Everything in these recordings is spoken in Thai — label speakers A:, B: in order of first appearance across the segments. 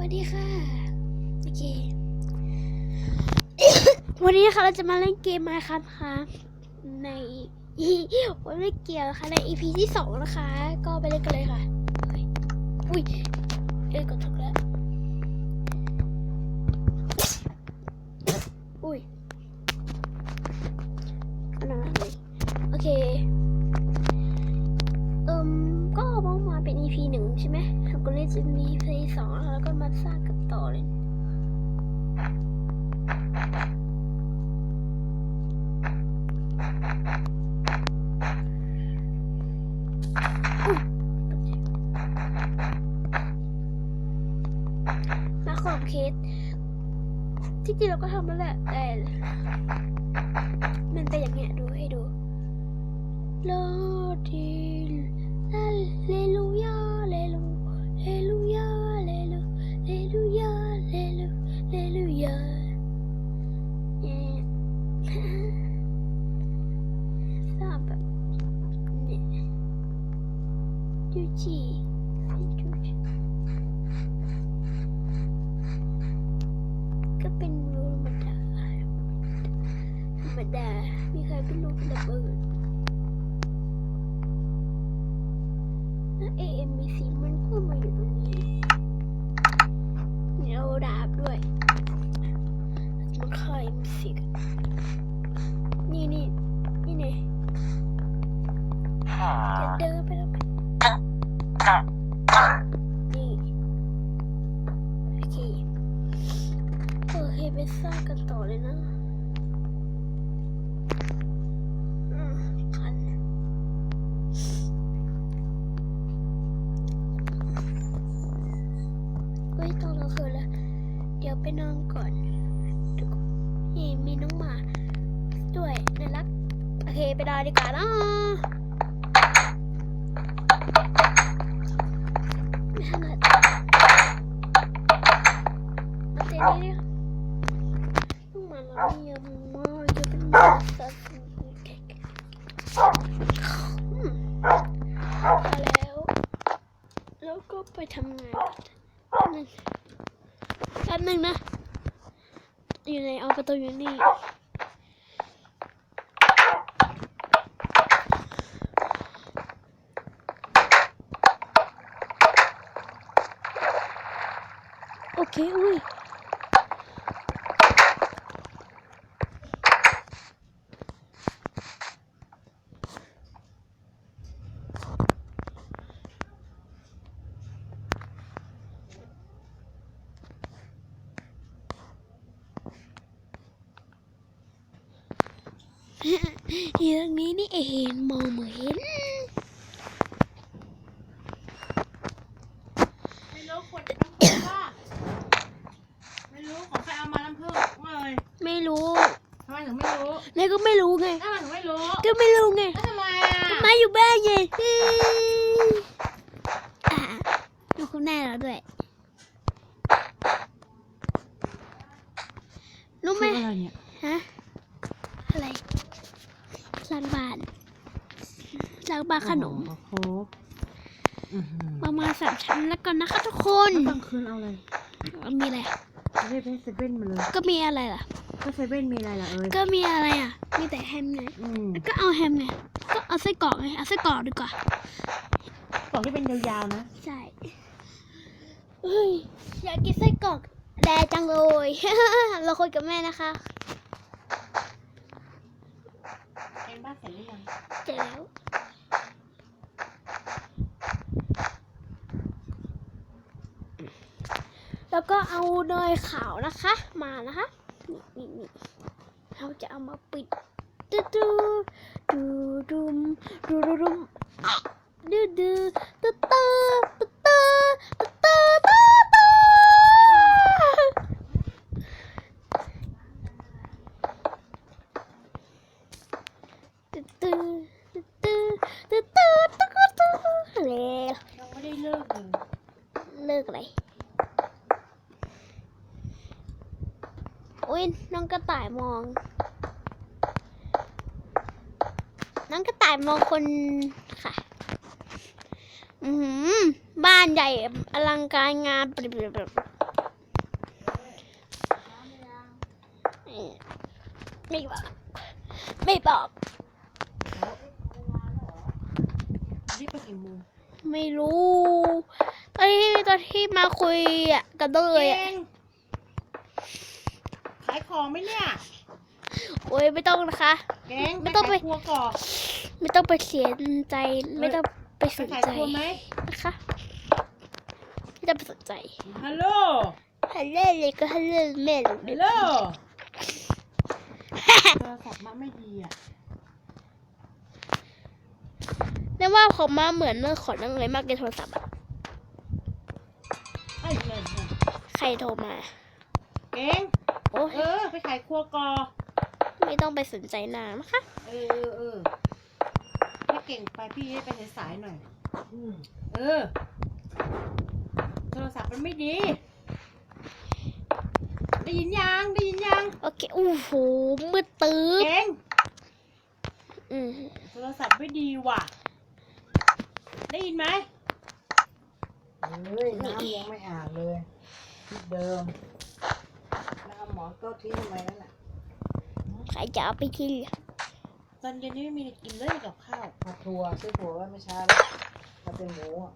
A: วัสดีค่ะ โอเค วันนี้นะคะเราจะมาเล่นเกมมาครับค่ะในวันไม่เกี่ยวค่ะใน EP ที่สองนะคะ ก็ไปเล่นกันเลยค่ะ อุ้ยเอ้ยกดถูก ที่จริงเราก็ทำแล้วแหละแต่มันเป็นอย่างเงี้ยดูให้ดูโลดีลเลลูยาเลลูเลลูยาเลลูเลลูยาเลลูเลลูยาเอ่อทราบแบบเนี่ยดูจี จะเดินไปแล้วไหมนี่โอเคโอเคไปสร้างกันต่อเลยนะอืมคันเฮ้ตอนกลางคืนล้วเดี๋ยวไปนอนก่อนนนี่มีน้องหมาด้วยน่ารัก โอเค ไปนอนดีกว่านะ ไปทำงานแป๊บนึงแป๊บนึงนะ อยู่ในเอาประตูอยู่นี่โอเคอุ้ย อยู่ตรงนี้นี่เองมองไม่เห็น
B: ไม่รู้ขวดน้ำผึ้งก็ไม่รู้ของใครเอามาน้ำผึ้งเลย
A: ไม่รู้
B: ทำไมถึงไม่รู้
A: แล้วก็ไม่รู้ไง
B: ทำไมถึงไม่รู้
A: ก็ไม่รู้ไง
B: แล้วทำไมอะ
A: มาอยู่บ้านไงอะดูคุณแม่เราด้วย รู้ไหม
B: อะไรเนี่ย
A: ฮะ อะไรล้างบ้าน ล้างบ้านขนม
B: โอ้โหอื้อหือ
A: ประมาณสามชั้นแล้วกันนะคะทุกคน
B: แล้วกลางคืนเอาอะไร
A: มีอะไรอะ
B: ไม่ไปเซเว่นมาเลย
A: ก็มีอะไรล่ะ
B: ก็เซเว่นมีอะไรล่ะเอ้ย
A: ก็มีอะไรอะ มีแต่แฮมไง
B: อืม
A: แล้วก็เอาแฮมไงก็เอาไส้กรอกไงเอาไส้กรอกดีกว่า
B: กล่องที่เป็นยาวๆนะ
A: ใช่เฮ้ยอยากกินไส้กรอกแดจังเลย เราคุยกับแม่นะคะ
B: เป็นบ้านเสร็จหรือยัง
A: เจอแล้ว แล้ว ก็เอาเนยขาวนะคะ มานะคะนี่นี่นี่เราจะเอามาปิดดูดูดูดุมดูดูดุมอะดูดู
B: ดู
A: มอง น้องกระต่ายมองคนค่ะ อืมบ้านใหญ่อลังการงานไม่บอกไม่บอก
B: ไม่
A: รู้ ตอนที่ตอนที่มาคุยกับเตยอะ
B: ขายของไหมเนี่ย
A: โอ้ยไม่ต้องนะคะ
B: เก่ง
A: ไม่ต้องไป
B: ขายครัวก่อน
A: ไม่ต้องไปเสียใจไม่ต้องไป
B: ไป
A: สน
B: ขาย
A: ใจ
B: ครัวไหม
A: นะคะไม่ต้องไปสนใจ
B: ฮัลโหล
A: ฮัลโหลเลยก็ฮัลโหลแม่เลย
B: ฮัลโหลโทรศัพท์มาไม่ดีอะ
A: นี่ว่าผมมาเหมือนเมื่อขอนั่งเลยมากในโทรศัพท์อะ
B: ไอ้เงิน
A: ใครโทรมา
B: เก่ง
A: โอ้ย
B: เออ ไปขายครัวก่อน
A: ไม่ต้องไปสนใจนางนะคะ
B: เออเออเออถ้าเก่งไปพี่ให้ไปสายๆหน่อย เออ โทรศัพท์มันไม่ดี ได้ยินยังได้ยินยัง
A: โอเคโอ้โหมืดตื้อ
B: เก่ง
A: อืม
B: โทรศัพท์ไม่ดีว่ะ ได้ยินไหม
C: เฮ้ยน้ำยังไม่อาบเลยที่เดิมแล้วเอาห มอนโต๊ะทิ้งทำไมนั่นน่ะ
A: ใครจะเอาไปกิน
B: ตอนเย็นนี้ไม่มีอะไรกินเลยกับข้าว
C: ผัดถั่วซื้อถั่วไว้ไม่ช้าแล้วถ้าเป็นหมูอะ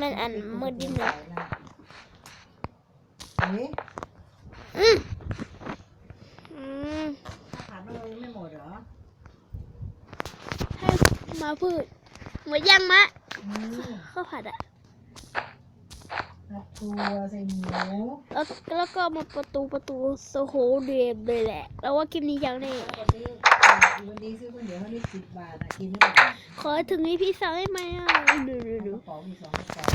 A: มันอันมืดดินเลย
C: ใส่นะนี่
A: อืมอืม
C: ถามเรายังไม่หมดเหรอ
A: ให้มาพูดหมดยังมะ
C: อืม
A: ข้าวผัดอะ
C: ผัดถั่วใส่หมู
A: แล้วแล้วก็มาประตูประตูโซโหเดมเลยแหละ แล้วว่าคลิปนี้ยังแน่
C: วันนี้วันนี้ซื้อข้าวเหนียวเขาได้สิบบาทอะกินไม่หมด
A: ขอถึงนี้พี่สาวได้ไหมอะดูดู
C: ก
A: ดู
C: ระป๋องมีสองกระป๋อง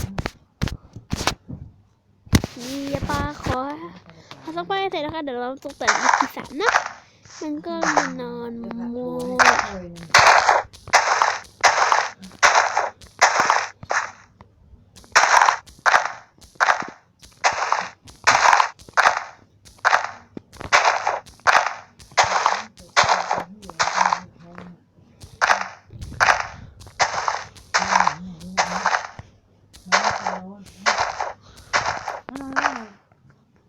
A: นี่ปลาขอพอสักไปเสร็จนะคะเดี๋ยวเราตกแต่งอีพีสามนะมันก็นอน
C: เดี๋ยวผัด
A: โม
C: ถั่วให้ถ้วยหนึ่ง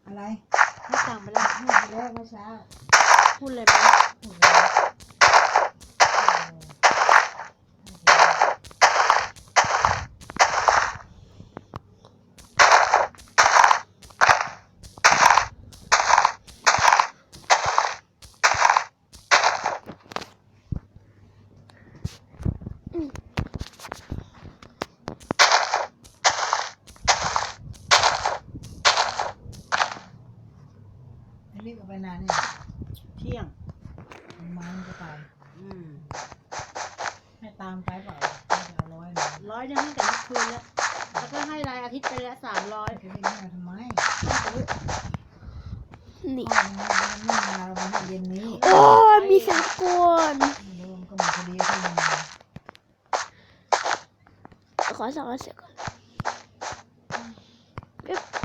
C: อะไร
B: ไม่สั่งไปแล้ว
C: พูดไปแล้ว เมื่อเช้า
B: พูดเลยไหม
C: พูดไปแล้วอั นนี้ก็ไปนานเนี่ย
B: เที่ยง
C: มามันก็ไป
B: อืม
C: ให้ตามไปเปล่าให้เอาร้อยหนึ่ง
B: ร้อยหนึงตั้งแต่เมื่อคืนแล้วแล้วก็ให้รายอาทิตย์ไปแล้วสามร้อย
C: จะได้ไม่เอาทำไม
A: นี่
C: พ่อมันไม่มาเรามาให้เย็นนี้
A: โอ้ยมีเสียงกวน
C: รวมก็หมดพอดีที่มันมา
A: ขอสองเสียงก่อน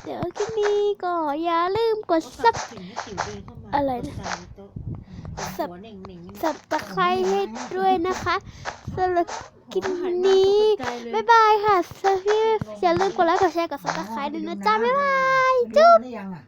A: เดี๋ยวคลิปนี้ก็อย่าลืมกดซับ
B: สิ่งที่ติ๋วเดินเข้ามา
A: อะไรนะ
B: ตรงกลางโต๊ะ
A: สับ
B: หัวเหน่งเหน่งๆ
A: สับตะไคร้ให้ด้วยนะคะสำหรับคลิปนี้บ๊ายบายค่ะพี่อย่าลืมกดไลค์กดแชร์กดซับสไครต์ด้วยนะจ๊ะบ๊ายบาย
C: จุ๊บได้ยังอะ